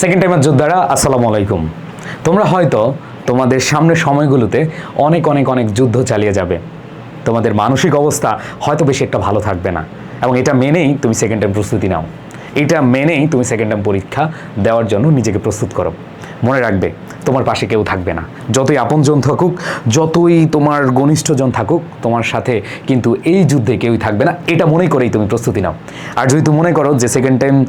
Second টাইমের যোদ্ধারা, আসসালামু আলাইকুম। তোমরা হয়তো তোমাদের সামনে সময়গুলোতে অনেক অনেক অনেক যুদ্ধ চালিয়ে যাবে। তোমাদের মানসিক অবস্থা হয়তো বেশি একটা ভালো থাকবে না। এবং এটা মেনেই তুমি সেকেন্ড টাইম প্রস্তুতি নাও। এটা মেনেই তুমি সেকেন্ড টাইম পরীক্ষা দেওয়ার জন্য নিজেকে প্রস্তুত করো। মনে রাখবে, তোমার পাশে কেউ থাকবে না। যতই আপনজন থাকুক, যতই তোমার ঘনিষ্ঠজন থাকুক, তোমার সাথে কিন্তু এই যুদ্ধে কেউই থাকবে না। এটা মনে করেই তুমি প্রস্তুতি নাও। আর যদি তুমি মনে করো যে সেকেন্ড টাইম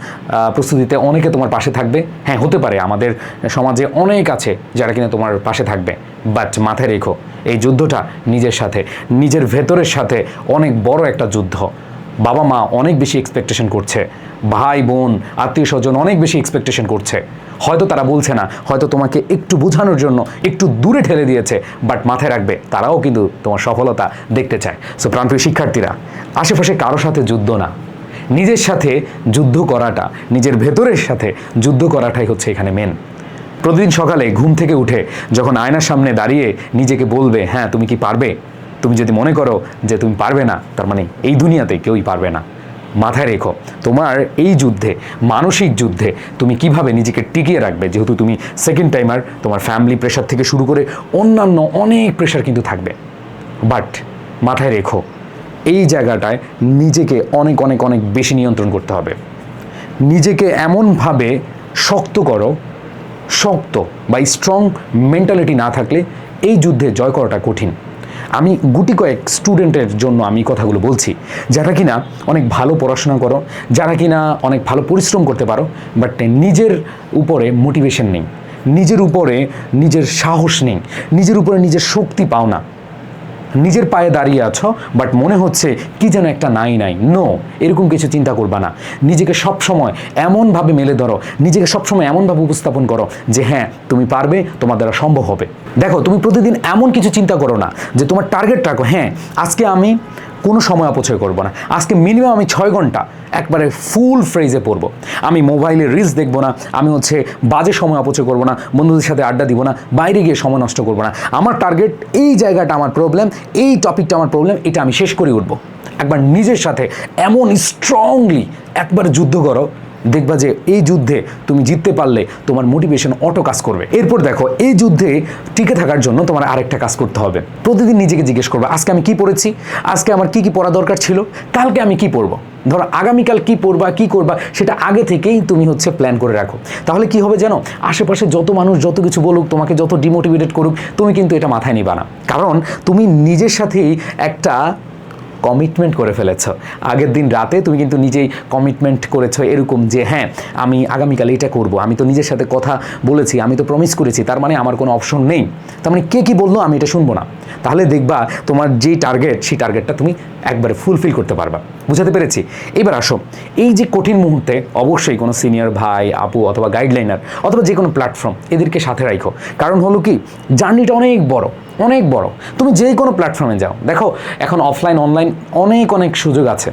প্রস্তুতিতে অনেকে তোমার পাশে থাকবে হ্যাঁ হতে পারে, আমাদের সমাজে অনেক আছে যারা কিনা তোমার পাশে থাকবে। বাট মাথায় রেখো, এই যুদ্ধটা নিজের সাথে, নিজের ভেতরের সাথে অনেক বড় একটা যুদ্ধ। বাবা মা অনেক বেশি এক্সপেকটেশন করছে। ভাই, বোন, আত্মীয় স্বজন অনেক বেশি এক্সপেকটেশন করছে। হয়তো তারা বলছে না, হয়তো তোমাকে একটু বোঝানোর জন্য একটু দূরে ঠেলে দিয়েছে বাট মাথায় রাখবে, তারাও কিন্তু তোমার সফলতা দেখতে চায়। সো প্রাণপ্রিয় শিক্ষার্থীরা, আশেপাশে কারও সাথে যুদ্ধ না। নিজের সাথে যুদ্ধ করাটা, নিজের ভেতরের সাথে যুদ্ধ করাটাই হচ্ছে এখানে মেন প্রতিদিন সকালে ঘুম থেকে উঠে যখন আয়নার সামনে দাঁড়িয়ে নিজেকে বলবে হ্যাঁ তুমি কি পারবে? তুমি যদি মনে করো যে তুমি পারবে না, তার মানে এই দুনিয়াতে কেউই পারবে না। মাথায় রেখো, তোমার এই যুদ্ধে, মানসিক যুদ্ধে তুমি কীভাবে নিজেকে টিকিয়ে রাখবে? যেহেতু তুমি সেকেন্ড টাইমার তোমার ফ্যামিলি প্রেশার থেকে শুরু করে অন্যান্য অনেক প্রেশার কিন্তু থাকবে। বাট মাথায় রেখো, এই জায়গাটায় নিজেকে অনেক অনেক অনেক বেশি নিয়ন্ত্রণ করতে হবে। নিজেকে এমনভাবে শক্ত করো, শক্ত বা স্ট্রং মেন্টালিটি না থাকলে এই যুদ্ধে জয় করাটা কঠিন। আমি গুটি কয়েক স্টুডেন্টের জন্য আমি কথাগুলো বলছি। যারা কিনা অনেক ভালো পড়াশোনা করো, যারা কিনা অনেক ভালো পরিশ্রম করতে পারো বাট নিজের উপরে মোটিভেশন নেই। নিজের উপরে নিজের সাহস নেই। নিজের উপরে নিজের শক্তি পাও না। নিজের পায়ে দাঁড়িয়ে আছো বাট মনে হচ্ছে কি যেন একটা নাই নাই। নো এরকম কিছু চিন্তা করবা না। নিজেকে সবসময় এমনভাবে মেলে ধরো। নিজেকে সবসময় এমনভাবে উপস্থাপন করো যে হ্যাঁ তুমি পারবে, তোমার দ্বারা সম্ভব হবে। দেখো, তুমি প্রতিদিন এমন কিছু চিন্তা করো না যে তোমার টার্গেট রাখো। হ্যাঁ আজকে আমি কোনো সময় অপচয় করব না। আজকে মিনিমাম আমি ছয় ঘণ্টা একবারে ফুল ফ্রেজে পড়ব। আমি মোবাইলে রিলস দেখব না, আমি হচ্ছে বাজে সময় অপচয় করব না, বন্ধুদের সাথে আড্ডা দিব না, বাইরে গিয়ে সময় নষ্ট করব না। আমার টার্গেট এই জায়গাটা আমার প্রবলেম এই টপিকটা আমার প্রবলেম এটা আমি শেষ করে উঠবো। একবার নিজের সাথে এমন স্ট্রংলি একবার যুদ্ধ করো দেখবা যে এই যুদ্ধে তুমি জিততে পারলে তোমার মোটিভেশন অটো কাজ করবে। এরপর দেখো, এই যুদ্ধে টিকে থাকার জন্য তোমার আরেকটা কাজ করতে হবে। প্রতিদিন নিজেকে জিজ্ঞেস করবে, আজকে আমি কি পড়েছি? আজকে আমার কি কি পড়া দরকার ছিল? কালকে আমি কি পড়ব? ধরো, আগামীকাল কি পড়বা, কি করবা, সেটা আগে থেকেই তুমি হচ্ছে প্ল্যান করে রাখো। তাহলে কি হবে জানো? আশেপাশে যত মানুষ যত কিছু বলুক, তোমাকে যত ডিমোটিভেটেড করুক, তুমি কিন্তু এটা মাথায় নিবা না। কারণ তুমি নিজের সাথেই একটা কমিটমেন্ট করে ফেলেছ। আগের দিন রাতে তুমি কিন্তু নিজেই কমিটমেন্ট করেছ এরকম যে হ্যাঁ আমি আগামীকাল এটা করব। আমি তো নিজের সাথে কথা বলেছি, আমি তো প্রমিস করেছি, তার মানে আমার কোনো অপশন নেই। তার মানে কে কী বলল আমি এটা শুনব না। তাহলে দেখবা তোমার যে টার্গেট সেই টার্গেটটা তুমি একবারে ফুলফিল করতে পারবা। বুঝাতে পেরেছি? এবার আসো। এই যে কঠিন মুহূর্তে অবশ্যই কোনো সিনিয়র ভাই, আপু অথবা গাইডলাইনার অথবা যে কোনো প্ল্যাটফর্ম এদেরকে সাথে রাখো কারণ হলো কি জার্নিটা অনেক বড় অনেক বড়। তুমি যে কোনো প্ল্যাটফর্মে যাও। দেখো, এখন অফলাইন অনলাইন অনেক অনেক সুযোগ আছে।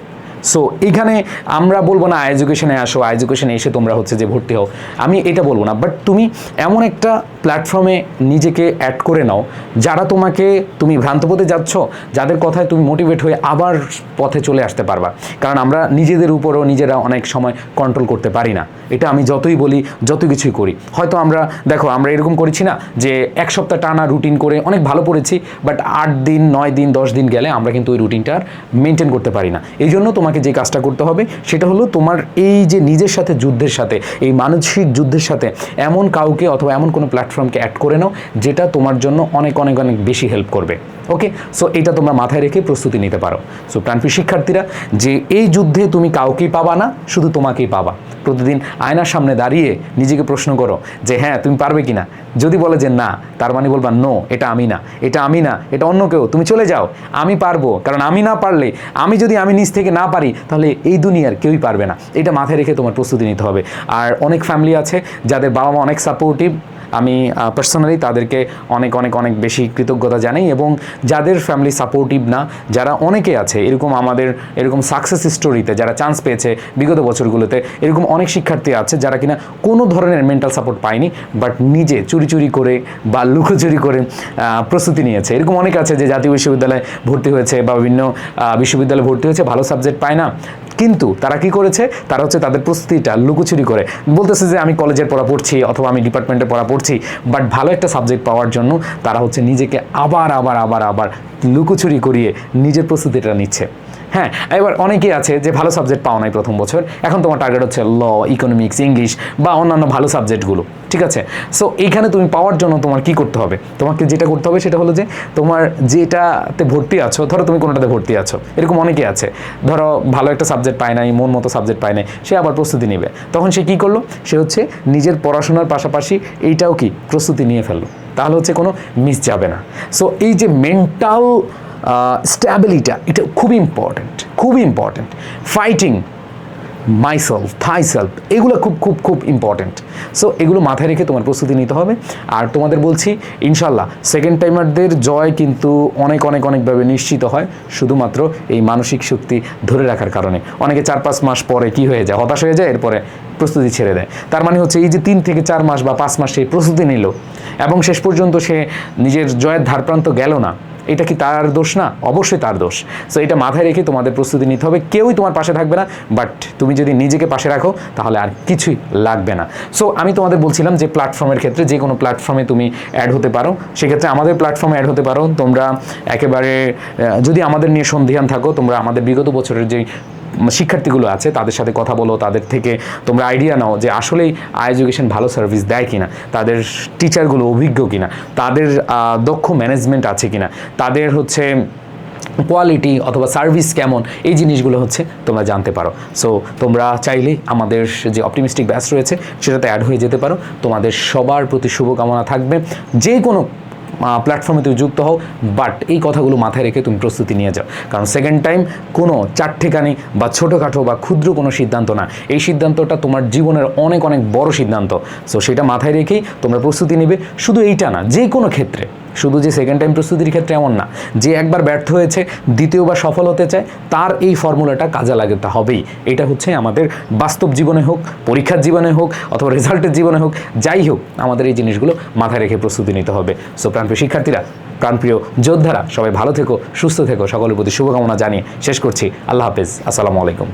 সো এখানে আমরা বলব না এডুকেশনে আসো এডুকেশনে এসে তোমরা হচ্ছে যে ভর্তি হও। আমি এটা বলব না বাট তুমি এমন একটা প্ল্যাটফর্মে নিজেকে অ্যাড করে নাও, যারা তোমাকে, তুমি ভ্রান্ত পথে যাচ্ছ, যাদের কথায় তুমি মোটিভেট হয়ে আবার পথে চলে আসতে পারবা। কারণ আমরা নিজেদের উপরও নিজেরা অনেক সময় কন্ট্রোল করতে পারি না। এটা আমি যতই বলি যত কিছুই করি, হয়তো আমরা, দেখো, আমরা এরকম করেছি না যে এক সপ্তাহ টানা রুটিন করে অনেক ভালো পড়েছি বাট আট দিন, নয় দিন, দশ দিন গেলে আমরা কিন্তু ওই রুটিনটা আর মেনটেন করতে পারি না। এই জন্য তোমাকে যে কাজটা করতে হবে, সেটা হলো তোমার এই যে নিজের সাথে যুদ্ধের সাথে, এই মানসিক যুদ্ধের সাথে এমন কাউকে অথবা এমন কোনো প্ল্যাটফর্মকে অ্যাড করে নাও, যেটা তোমার জন্য অনেক অনেক অনেক বেশি হেল্প করবে। ওকে সো এটা তোমরা মাথায় রেখে প্রস্তুতি নিতে পারো। সো প্রাণপ্রিয় শিক্ষার্থীরা, যে এই যুদ্ধে তুমি কাউকেই পাবা না, শুধু তোমাকেই পাবা। প্রতিদিন আয়নার সামনে দাঁড়িয়ে নিজেকে প্রশ্ন করো যে হ্যাঁ তুমি পারবে কি না যদি বলে যে, না, তার মানে বলবা, নো, এটা আমি না। এটা আমি না, এটা অন্য কেউ, তুমি চলে যাও, আমি পারব। কারণ আমি না পারলে, আমি যদি আমি নিজ থেকে না পারি, তাহলে এই দুনিয়ার কেউই পারবে না। এটা মাথায় রেখে তোমার প্রস্তুতি নিতে হবে। আর অনেক ফ্যামিলি আছে যাদের বাবা মা অনেক সাপোর্টিভ আমি পার্সোনালি তাদেরকে অনেক অনেক অনেক বেশি কৃতজ্ঞতা জানাই এবং যাদের ফ্যামিলি সাপোর্টিভ না, যারা অনেকে আছে, এরকম আমাদের, এরকম সাকসেস স্টোরিতে যারা চান্স পেয়েছে বিগত বছরগুলোতে, এরকম অনেক শিক্ষার্থী আছে যারা কিনা কোনো ধরনের মেন্টাল সাপোর্ট পায়নি বাট নিজে চুরি চুরি করে বা লুকোচুরি করে প্রস্তুতি নিয়েছে। এরকম অনেক আছে যে জাতীয় বিশ্ববিদ্যালয়ে ভর্তি হয়েছে বা বিভিন্ন বিশ্ববিদ্যালয়ে ভর্তি হয়েছে, ভালো সাবজেক্ট পায় না কিন্তু তারা কি করেছে? তারা হচ্ছে তাদের প্রস্তুতিটা লুকোচুরি করে। বলতেছে যে আমি কলেজের পড়া পড়ছি অথবা আমি ডিপার্টমেন্টে পড়া পড়ছি বাট ভালো একটা সাবজেক্ট পাওয়ার জন্য তারা হচ্ছে নিজেকে আবার আবার আবার আবার লুকোচুরি করিয়ে নিজের প্রস্তুতিটা নিচ্ছে। হ্যাঁ এবার অনেকেই আছে যে ভালো সাবজেক্ট পাও নাই প্রথম বছর। এখন তোমার টার্গেট হচ্ছে ল ইকোনমিক্স ইংলিশ বা অন্যান্য ভালো সাবজেক্টগুলো ঠিক আছে? সো এইখানে তুমি পাওয়ার জন্য তোমার কি করতে হবে? তোমাকে যেটা করতে হবে সেটা হলো যে, তোমার যেটাতে ভর্তি আছো, ধরো তুমি কোনোটাতে ভর্তি আছো, এরকম অনেকেই আছে। ধরো ভালো একটা সাবজেক্ট পায় নাই, মন মতো সাবজেক্ট পায় নাই, সে আবার প্রস্তুতি নেবে। তখন সে কি করল? সে হচ্ছে নিজের পড়াশোনার পাশাপাশি এইটাও কি প্রস্তুতি নিয়ে ফেলল। তাহলে হচ্ছে কোনো মিস যাবে না। সো এই যে মেন্টাল স্ট্যাবিলিটা এটা খুব ইম্পর্ট্যান্ট খুব ইম্পর্ট্যান্ট ফাইটিং মাইসেলফ থাই সেলফ এগুলো খুব খুব খুব ইম্পর্ট্যান্ট সো এগুলো মাথায় রেখে তোমার প্রস্তুতি নিতে হবে। আর তোমাদের বলছি ইনশাল্লাহ সেকেন্ড টাইমারদের জয় কিন্তু অনেক অনেক, অনেকভাবে নিশ্চিত হয়, শুধুমাত্র এই মানসিক শক্তি ধরে রাখার কারণে। অনেকে চার, পাঁচ মাস পরে কি হয়ে যায়? হতাশ হয়ে যায়, এরপরে প্রস্তুতি ছেড়ে দেয়। তার মানে হচ্ছে, এই যে তিন থেকে চার মাস বা পাঁচ মাস সেই প্রস্তুতি নিল, এবং শেষ পর্যন্ত সে নিজের জয়ের ধারপ্রান্ত গেল না। এটা কি তার দোষ না? অবশ্যই তার দোষ। সো এটা মাথায় রেখে তোমাদের প্রস্তুতি নিতে হবে। কেউই তোমার পাশে থাকবে না বাট তুমি যদি নিজেকে পাশে রাখো, তাহলে আর কিছুই লাগবে না। সো আমি তোমাদের বলছিলাম যে প্ল্যাটফর্মের ক্ষেত্রে যে কোনো প্ল্যাটফর্মে তুমি অ্যাড হতে পারো। সেক্ষেত্রে আমাদের প্ল্যাটফর্মে অ্যাড হতে পারো। তোমরা একেবারে যদি আমাদের নিয়ে সন্ধিহান থাকো, তোমরা আমাদের বিগত বছরের যেই শিক্ষার্থীগুলো আছে, তাদের সাথে কথা বলো, তাদের থেকে তোমরা আইডিয়া নাও যে আসলেই আই এডুকেশন ভালো সার্ভিস দেয় কিনা, তাদের টিচারগুলো অভিজ্ঞ কিনা, তাদের দক্ষ ম্যানেজমেন্ট আছে কিনা, তাদের হচ্ছে কোয়ালিটি অথবা সার্ভিস কেমন, এই জিনিসগুলো হচ্ছে তোমরা জানতে পারো। সো তোমরা চাইলেই আমাদের যে অপটিমিস্টিক ব্যাচ রয়েছে, সেটাতে অ্যাড হয়ে যেতে পারো। তোমাদের সবার প্রতি শুভকামনা থাকবে। যে কোনো প্ল্যাটফর্মে তুমি যুক্ত হও বাট এই কথাগুলো মাথায় রেখে তুমি প্রস্তুতি নিয়ে যাও। কারণ সেকেন্ড টাইম কোনো চারঠেকানি বা ছোটোখাটো বা ক্ষুদ্র কোনো সিদ্ধান্ত না। এই সিদ্ধান্তটা তোমার জীবনের অনেক অনেক বড় সিদ্ধান্ত। সো সেটা মাথায় রেখেই তোমরা প্রস্তুতি নেবে। শুধু এইটা না যে কোনো ক্ষেত্রে। শুধু যে সেকেন্ড টাইম প্রস্তুতির ক্ষেত্রে এমন না, যে একবার ব্যর্থ হয়েছে, দ্বিতীয়বার সফল হতে চায়, তার এই ফর্মুলাটা কাজে লাগাতে হবেই। এটা হচ্ছে আমাদের বাস্তব জীবনে হোক, পরীক্ষার জীবনে হোক, অথবা রেজাল্টের জীবনে হোক, যাই হোক, আমাদের এই জিনিসগুলো মাথায় রেখে প্রস্তুতি নিতে হবে। সো প্রাণপ্রিয় শিক্ষার্থীরা, প্রাণপ্রিয় যোদ্ধারা, সবাই ভালো থেকো, সুস্থ থেকো, সকলের প্রতি শুভকামনা জানিয়ে শেষ করছি। আল্লাহ হাফেজ। আসসালামু আলাইকুম।